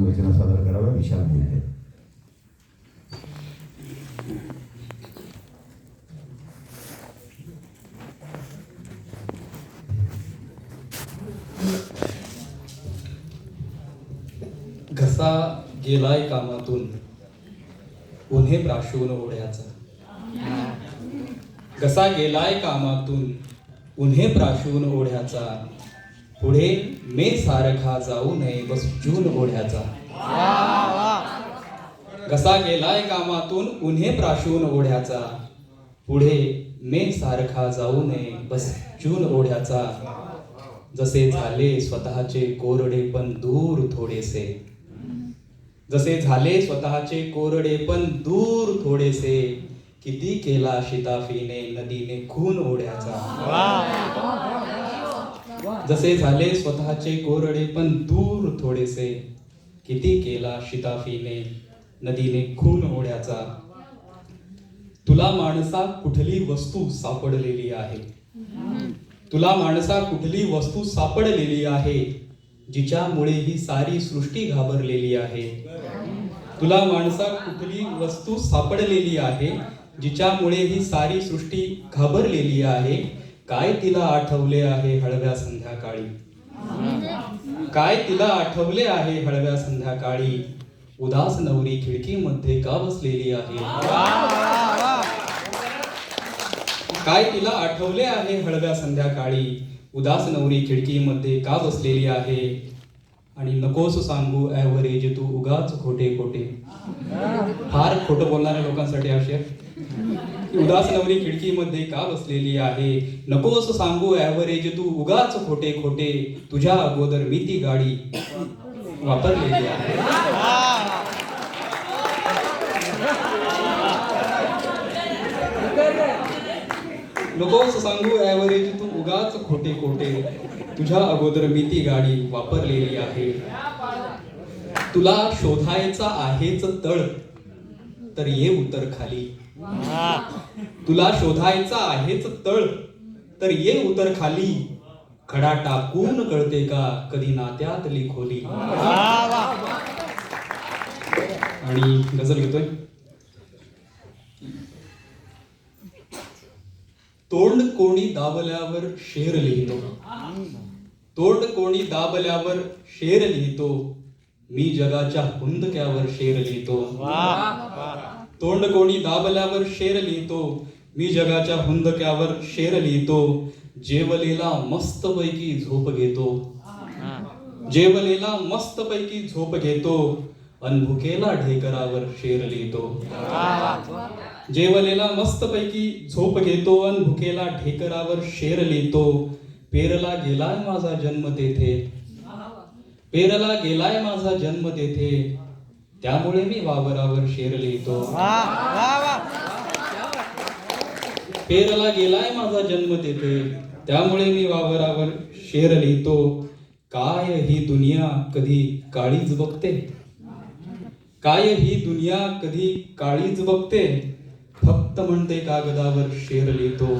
वचना सादर कराव्या विशाल बोलते घसा गेलाय कामातून. उन्हे प्राशून ओढ्याचा घसा गेलाय कामातून. उन्हे प्राशून ओढ्याचा पुढे मे सारखा जाऊ नये बस जून ओढ्याचा. घसा गेलाय कामातून उन्हे प्राशून ओढ्याचा. पुढे मे सारखा जाऊ नये बस जून ओढ्याचा. जसे झाले स्वतःचे कोरडे पण दूर थोडेसे. जसे झाले स्वतःचे कोरडे पण दूर थोडेसे. किती केला शिताफीने नदीने खून ओढ्याचा. जसे झाले स्वतःचे कोरडे पण दूर थोडेसे. किती केला शिताफीने नदीने खून ओढ्याचा तुला माणसा कुठली वस्तू सापडलेली आहे? तुला माणसा कुठली वस्तू सापडलेली आहे? जिच्यामुळे ही सारी सृष्टी घाबरलेली आहे? तुला माणसा कुठली वस्तू सापडलेली आहे? जिच्यामुळे ही सारी सृष्टी घाबरलेली आहे? काय तिला आठवले आहे हळव्या संध्याकाळी? काय तिला आठवले आहे हळव्या संध्याकाळी? उदास नवरी खिडकीमध्ये का बसलेली आहे? काय तिला आठवले आहे हळव्या संध्याकाळी? उदास नवरी खिडकीमध्ये का बसलेली आहे? आणि नकोस सांगू ॲव्हरेज तू उगाच खोटे खोटे फार खोटं बोलणाऱ्या लोकांसाठी असे उदास नवरी खिडकीमध्ये का बसलेली आहे? नकोस सांगू ॲव्हरेज तू उगाच खोटे खोटे. तुझ्या अगोदर मी ती गाडी वापरलेली आहे. नकोस सांगू ॲव्हरेज तू उगाच खोटे खोटे. तुझ्या अगोदर मी ती गाडी वापरलेली आहे. तुला शोधायचा आहेच तळ तर ये उतर खाली. तुला शोधायचा आहेच तळ. तर ये उतर खाली. खडा टाकून कळते का? कधी नात्यातली खोली आणि गजल घेतोय. तोंड कोणी दाबल्यावर शेर लिहितो. तोंड कोणी दाबल्यावर शेर लिहितो. मी जगाच्या हुंदक्यावर शेर लिहितो. तोंड कोणी दाबल्यावर शेर लिहितो मी जगाच्या हुंदक्यावर शेर लिहितो जेवलेला मस्तपैकी झोप घेतो. जेवलेला मस्तपैकी झोप घेतो अनभुकेला ढेकरावर शेर लिहितो. जेवलेला मस्तपैकी झोप घेतो अन भुकेला ढेकरावर शेर लिहितो. पेरला गेलाय माझा जन्म तेथे. पेरला गेलाय माझा जन्म तेथे. त्यामुळे मी वावरावर शेर लिहितो पेरला गेलाय माझा जन्म तेथे. त्यामुळे मी वावरावर शेर लिहितो काय ही दुनिया कधी काळीच बघते? काय ही दुनिया कधी काळीच बघते? फक्त म्हणते कागदावर शेर लिहितो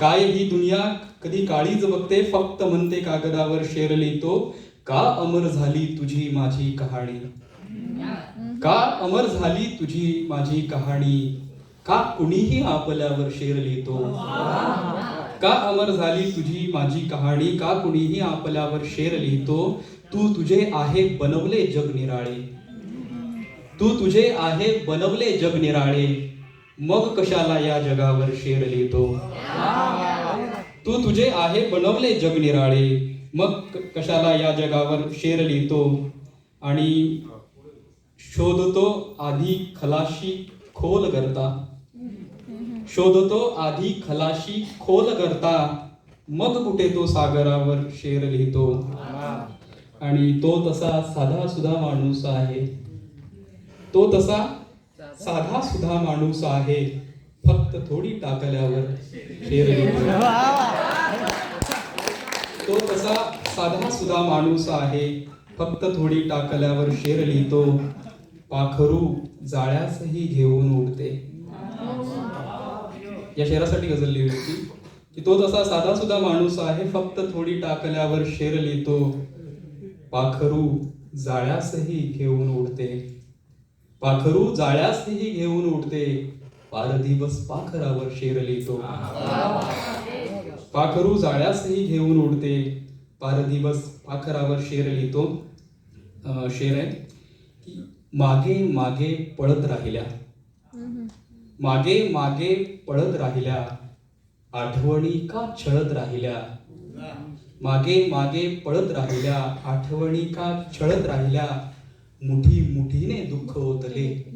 काय ही दुनिया कधी काळीच बघते? फक्त म्हणते कागदावर शेर लिहितो का अमर झाली तुझी माझी कहाणी? का अमर झाली तुझी माझी कहाणी? का कुणीही आपल्यावर शेर लिहितो? का अमर झाली तुझी माझी कहाणी? का कुणीही आपल्यावर शेर लिहितो? तू तुझे आहे बनवले जग निराळे. तू तुझे आहे बनवले जग निराळे. मग कशाला या जगावर शेर लिहितो? तू तुझे आहे बनवले जग निराळे. मग कशाला या जगावर शेर लिहितो? आणि शोधतो आधी खलाशी खोल करता. शोधतो आधी खलाशी खोल करता. मग कुठे तो सागरावर शेर लिहितो. आणि तो तसा साधा सुधा माणूस आहे. तो तसा साधा सुधा माणूस आहे. फक्त थोडी टाकल्यावर शेर लिहितो. तो तसा साधा सुधा माणूस आहे. फक्त थोडी टाकल्यावर शेर लिहितो. पाखरू जाळ्यासही घेऊन उडते. या शेरासाठी गजल लिहिली होती की तो तसा साधा सुद्धा माणूस आहे फक्त थोडी टाकल्यावर शेर लिहितो पाखरू जाळ्यासही घेऊन उडते. पाखरू जाळ्यासही घेऊन उडते पार दिवस पाखरावर शेर लिहितो. पाखरू जाळ्यासही घेऊन उडते पार दिवस पाखरावर शेर लिहितो. शेर आहे की मागे मागे पळत राहिल्या. मागे मागे पळत राहिल्या. आठवणी का छळत राहिल्या? मागे मागे पळत राहिल्या. आठवणी का छळत राहिल्या? मुठी मुठीने दुःख ओतले.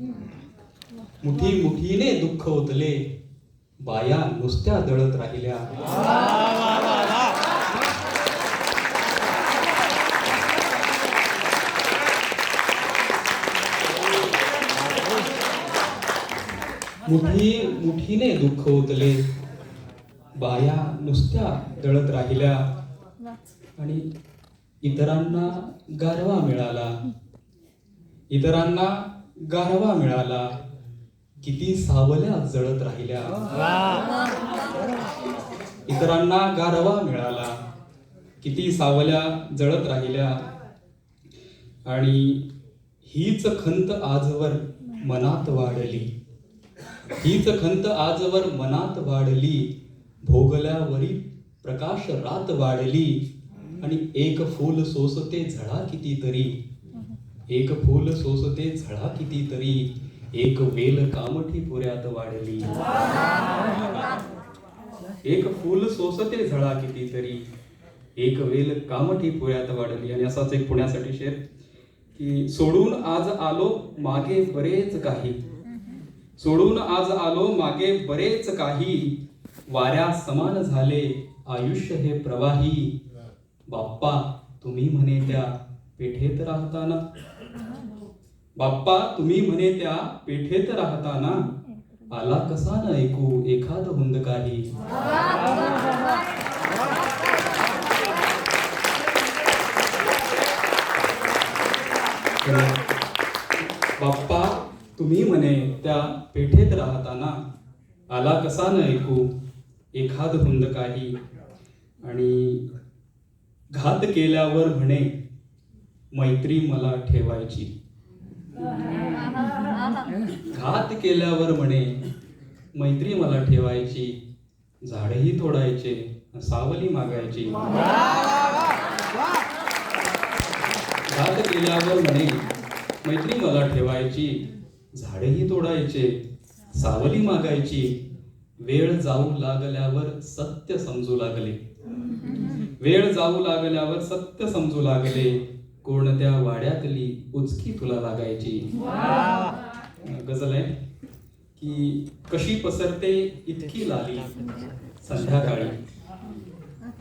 मुठी मुठीने दुःख ओतले. बाया नुसत्या दळत राहिल्या. मुठी मुठीने दुःख ओतले. बाया नुसत्या दळत राहिल्या. आणि इतरांना गारवा मिळाला. इतरांना गारवा मिळाला. किती सावल्या जळत राहिल्या. इतरांना गारवा मिळाला. किती सावल्या जळत राहिल्या. आणि हीच खंत आजवर मनात वाढली. हीच खंत आजवर मनात वाढली भोगल्यावरी प्रकाश रात वाढली आणि एक फूल सोसते झळा कितीतरी. एक फूल सोसते झळा कितीतरी एक वेल कामठी पुऱ्यात वाढली. एक फूल सोसते झळा कितीतरी एक वेल कामठी पुऱ्यात वाढली. आणि असाच एक पुण्यासाठी शेर की सोडून आज आलो मागे बरेच काही. सोडून आज आलो मागे बरेच काही. वाऱ्या समान झाले आयुष्य हे प्रवाही. बाप्पा तुम्ही म्हणे त्या पेठेत राहताना. बाप्पा तुम्ही म्हणे त्या पेठेत राहताना. आला कसा न ऐकू एखाद हुंद काही. Thank you तुम्ही म्हणे त्या पेठेत राहताना आला कसा न ऐकू? एखाद हुंद काही. आणि घात केल्यावर म्हणे मैत्री मला ठेवायची. घात केल्यावर म्हणे मैत्री मला ठेवायची. झाडही तोडायचे सावली मागायची. घात केल्यावर म्हणे मैत्री मला ठेवायची. झाडेही तोडायचे सावली मागायची. वेळ जाऊ लागल्यावर सत्य समजू लागले. वेळ जाऊ लागल्यावर सत्य समजू लागले. कोणत्या वाड्यातली उचकी तुला लागायची? गजल आहे की कशी पसरते इतकी लाली. संध्याकाळी.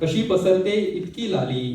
कशी पसरते इतकी लाली.